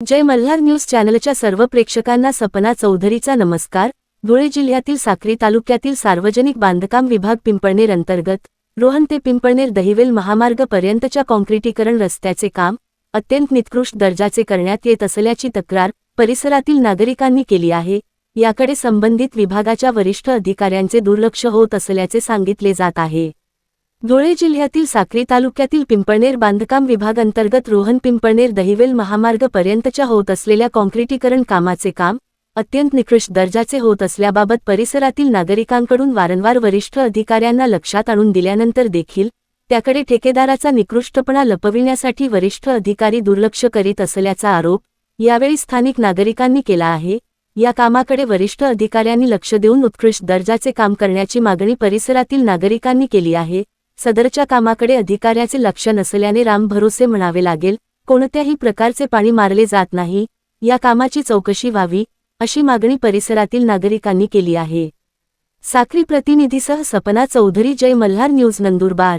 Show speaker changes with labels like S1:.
S1: जय Malhar news चॅनलच्या सर्व प्रेक्षकांना सपना चौधरीचा नमस्कार. धुळे जिल्ह्यातील साक्री तालुक्यातील सार्वजनिक बांधकाम विभाग पिंपळनेर अंतर्गत रोहन ते पिंपळनेर दहिवेल महामार्ग पर्यंतच्या काँक्रिटीकरण रस्त्याचे काम अत्यंत निकृष्ट दर्जाचे करण्यात येत असल्याची तक्रार परिसरातील नागरिकांनी केली आहे. याकडे संबंधित विभागाच्या वरिष्ठ अधिकाऱ्यांचे दुर्लक्ष होत असल्याचे सांगितले जात आहे. धुळे जिल्ह्यातील साक्री तालुक्यातील पिंपळनेर बांधकाम विभाग अंतर्गत रोहन पिंपळनेर दहिवेल महामार्ग पर्यंतच्या होत असलेल्या काँक्रिटीकरण कामाचे काम अत्यंत निकृष्ट दर्जाचे होत असल्याबाबत परिसरातील नागरिकांकडून वारंवार वरिष्ठ अधिकाऱ्यांना लक्षात आणून दिल्यानंतर देखील त्याकडे ठेकेदाराचा निकृष्टपणा लपविण्यासाठी वरिष्ठ अधिकारी दुर्लक्ष करीत असल्याचा आरोप यावेळी स्थानिक नागरिकांनी केला आहे. या कामाकडे वरिष्ठ अधिकाऱ्यांनी लक्ष देऊन उत्कृष्ट दर्जाचे काम करण्याची मागणी परिसरातील नागरिकांनी केली आहे. सदरच्या कामाकडे अधिकाऱ्याचे लक्ष नसल्याने राम भरोसे म्हणावे लागेल कोणत्याही प्रकारचे पाणी मारले जात नाही या कामाची चौकशी व्हावी अशी मागणी परिसरातील नागरिकांनी केली आहे. साखरी प्रतिनिधीसह सपना चौधरी जय मल्हार न्यूज नंदुरबार.